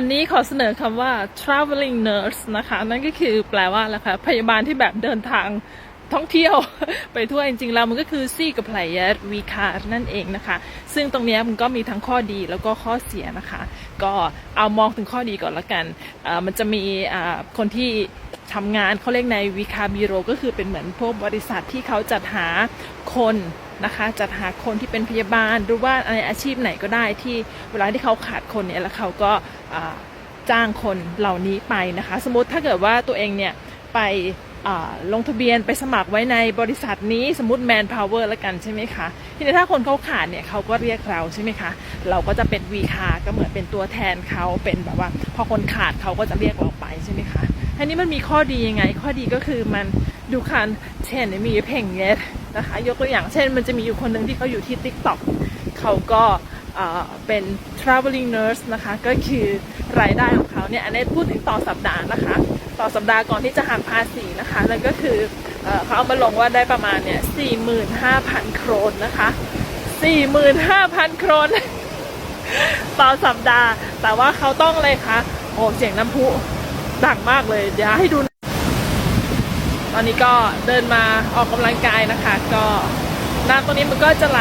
วันนี้ขอเสนอคำว่า traveling nurse นะคะ นั่นก็คือแปลว่าอะไรคะพยาบาลที่แบบเดินทางท่องเที่ยวไปทั่วจริงๆแล้วมันก็คือซี่กับไพลยร์วีคาร์นั่นเองนะคะ ซึ่งตรงนี้มันก็มีทั้งข้อดีแล้วก็ข้อเสียนะคะ ก็เอามองถึงข้อดีก่อนละกัน มันจะมีคนที่ทำงานเขาเรียกในวีคาบิโรก็คือเป็นเหมือนพวกบริษัทที่เขาจัดหาคน นะคะ จัดหาคนที่เป็นพยาบาลหรือว่าในอาชีพไหนก็ได้ที่เวลาที่เขาขาดคนเนี่ยแล้วเขาก็จ้างคนเหล่านี้ไปนะคะ สมมติถ้าเกิดว่าตัวเองเนี่ยไปลงทะเบียนไปสมัครไว้ในบริษัทนี้สมมติ Manpower แล้วกันใช่ไหมคะ ทีนี้ถ้าคนเขาขาดเนี่ยเขาก็เรียกเราใช่ไหมคะ เราก็จะเป็น V คาก็เหมือนเป็นตัวแทนเขาเป็นแบบว่า พอคนขาดเขาก็จะเรียกเราไปใช่ไหมคะอันนี้มันมีข้อดียังไง ข้อดีก็คือมัน ดูคันเช่นมีเพลงเงี้ยนะคะ ยกตัวอย่างเช่น มันจะมีอยู่คนหนึ่งที่เขาอยู่ที่ TikTok เขาก็เป็น traveling nurse นะคะ ก็คือรายได้ของเขาเนี่ยอันนี้พูดถึงต่อสัปดาห์นะคะ ต่อสัปดาห์ก่อนที่จะหักภาษีนะคะ แล้วก็คือเอเขาเอามาลงว่าได้ประมาณเนี่ย45,000 โครนนะคะ 45,000 โครน ต่อสัปดาห์ แต่ว่าเขาต้องเลยค่ะโอ้เสียงน้ำพุดังมากเลย เดี๋ยวให้ดู อนนี้ก็เดินมาออกกำลังกายนะคะ ก็น้ำตรงนี้มันก็จะไหล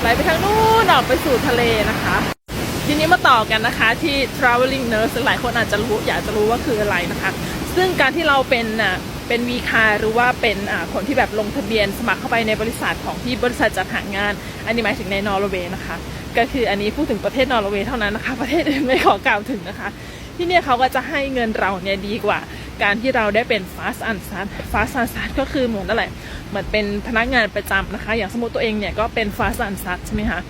ไหลไปทางนู้นออกไปสู่ทะเลนะคะ ทีนี้มาต่อกันนะคะที่ traveling nurse หลายคนอาจจะรู้อยากจะรู้ว่าคืออะไรนะคะ ซึ่งการที่เราเป็นอะเป็นวีคาหรือว่าเป็นคนที่แบบลงทะเบียนสมัครเข้าไปในบริษัทของที่บริษัทจัดหางาน อันนี้หมายถึงในนอร์เวย์นะคะ ก็คืออันนี้พูดถึงประเทศนอร์เวย์เท่านั้นนะคะ ประเทศอื่นไม่ขอกล่าวถึงนะคะ ที่เนี่ยเขาก็จะให้เงินเราเนี่ยดีกว่า การที่เราได้เป็น fast and start fast and start ก็คือเหมือนอะไรเหมือนเป็นพนักงานประจำนะคะ อย่างสมมติตัวเองเนี่ยก็เป็น fast and start ใช่ไหมคะ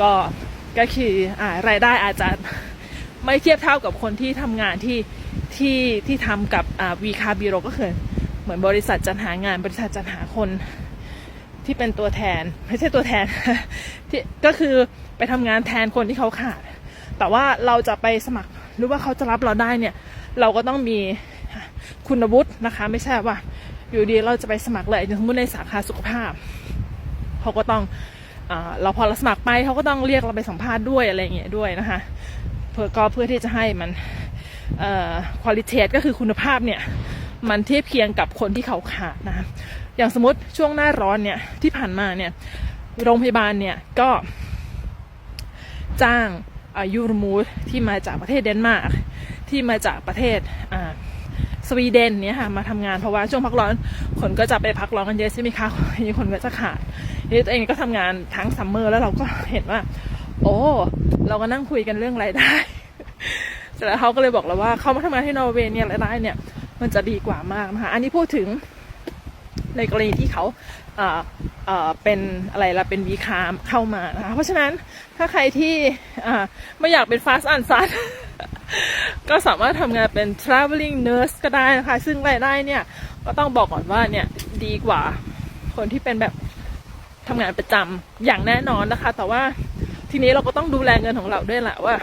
ก็ก็คืออ่ารายได้อาจจะไม่เทียบเท่ากับคนที่ทำงานที่ที่ที่ทำกับอ่าวีคาบิโรก็คือเหมือนบริษัทจัดหางานบริษัทจัดหาคนที่เป็นตัวแทนไม่ใช่ตัวแทนที่ก็คือไปทำงานแทนคนที่เขาขาด แต่ว่าเราจะไปสมัครหรือว่าเขาจะรับเราได้เนี่ย เราก็ต้องมี คุณวุฒินะคะ ไม่ใช่ว่า อยู่ดีเราจะไปสมัครเลยอย่างสมมติในสาขาสุขภาพเขาก็ต้องเราพอเราสมัครไปเขาก็ต้องเรียกเราไปสัมภาษณ์ด้วยอะไรอย่างเงี้ยด้วยนะคะเพื่อก็เพื่อที่จะให้มันคุณภาพก็คือคุณภาพเนี่ยมันเทียบเคียงกับคนที่เขาขาดนะอย่างสมมติช่วงหน้าร้อนเนี่ยที่ผ่านมาเนี่ยโรงพยาบาลเนี่ยก็จ้างอายูรมูสที่มาจากประเทศเดนมาร์กที่มาจากประเทศอ่า สวีเดนเนี่ยค่ะมาทำงานเพราะว่าช่วงพักร้อนคนก็จะไปพักร้อนกันเยอะใช่ไหมคะทีนี้คนก็จะขาดทีนี้ตัวเองก็ทำงานทั้งซัมเมอร์แล้วเราก็เห็นว่า โอ้เราก็นั่งคุยกันเรื่องรายได้เสร็จแล้วเขาก็เลยบอกเราว่าเขามาทำงานที่นอร์เวย์เนี่ยรายได้เนี่ย มันจะดีกว่ามากนะคะอันนี้พูดถึงในกรณีที่เขาเอ่อเอ่อเป็นอะไรละเป็นวีคามเข้ามานะคะเพราะฉะนั้นถ้าใครที่อ่าไม่อยากเป็น fast and fast ก็สามารถทำงานเป็น traveling nurse ก็ได้นะคะ ซึ่งรายได้เนี่ยก็ต้องบอกก่อนว่าเนี่ยดีกว่า คนที่เป็นแบบทำงานประจำอย่างแน่นอนนะคะ แต่ว่าทีนี้เราก็ต้องดูแลเงินของเราด้วยแหละว่า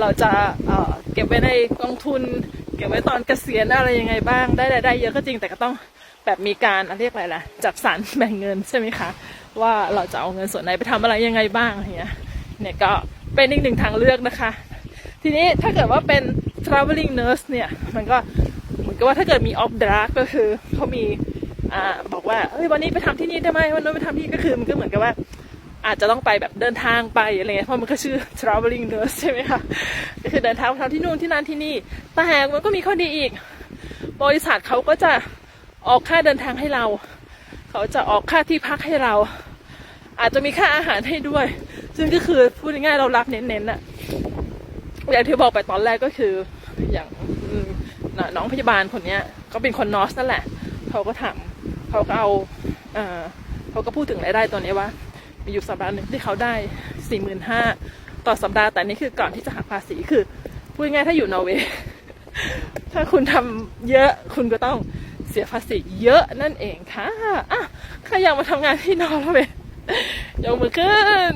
เราจะเเก็บไว้ในกองทุน เก็บไว้ตอนเกษียณอะไรยังไงบ้าง ได้รายได้เยอะก็จริงแต่ก็ต้องแบบมีการเรียกอะไรล่ะจัดสรรแบ่งเงินใช่ไหมคะ ว่าเราจะเอาเงินส่วนไหนไปทำอะไรยังไงบ้างอะไรเงี้ยเนี่ยก็เป็นอีกหนึ่งทางเลือกนะคะ ทีนี้ถ้าเกิดว่าเป็น traveling nurse เนี่ย มันก็เหมือนกับว่าถ้าเกิดมี off drug ก็คือเขามีอ่าบอกว่าเอ้ยวันนี้ไปทำที่นี่ได้ไหมวันนู้นไปทำที่ก็คือมันก็เหมือนกับว่าอาจจะต้องไปแบบเดินทางไปอะไรเงี้ยเพราะมันก็ชื่อ traveling nurse ใช่ไหมคะก็คือเดินทางไปทำที่นู่นที่นั่นที่นี่แต่มันก็มีข้อดีอีก บริษัทเขาก็จะออกค่าเดินทางให้เรา เขาจะออกค่าที่พักให้เรา อาจจะมีค่าอาหารให้ด้วย ซึ่งก็คือพูดง่ายๆเรารับเน้นๆอะ อย่างที่บอกไปตอนแรกก็คืออย่างน,น้องพยาบาลคนเนี้ยก็เป็นคนนอสนั่นแหละเขาก็ทำเขาก็เอาเอ่อเขาก็พูดถึงรายได้ตัวนี้ว่า มีอยู่สัปดาห์หนึ่งที่เขาได้สี่หมื่นห้าต่อสัปดาห์แต่นี่คือก่อนที่จะหักภาษีคือพูดง่ายๆถ้าอยู่นอร์เวย์ถ้าคุณทำเยอะคุณก็ต้องเสียภาษีเยอะนั่นเองค่ะอะใครอยากมาทำงานที่นอร์เวย์ยกมือขึ้น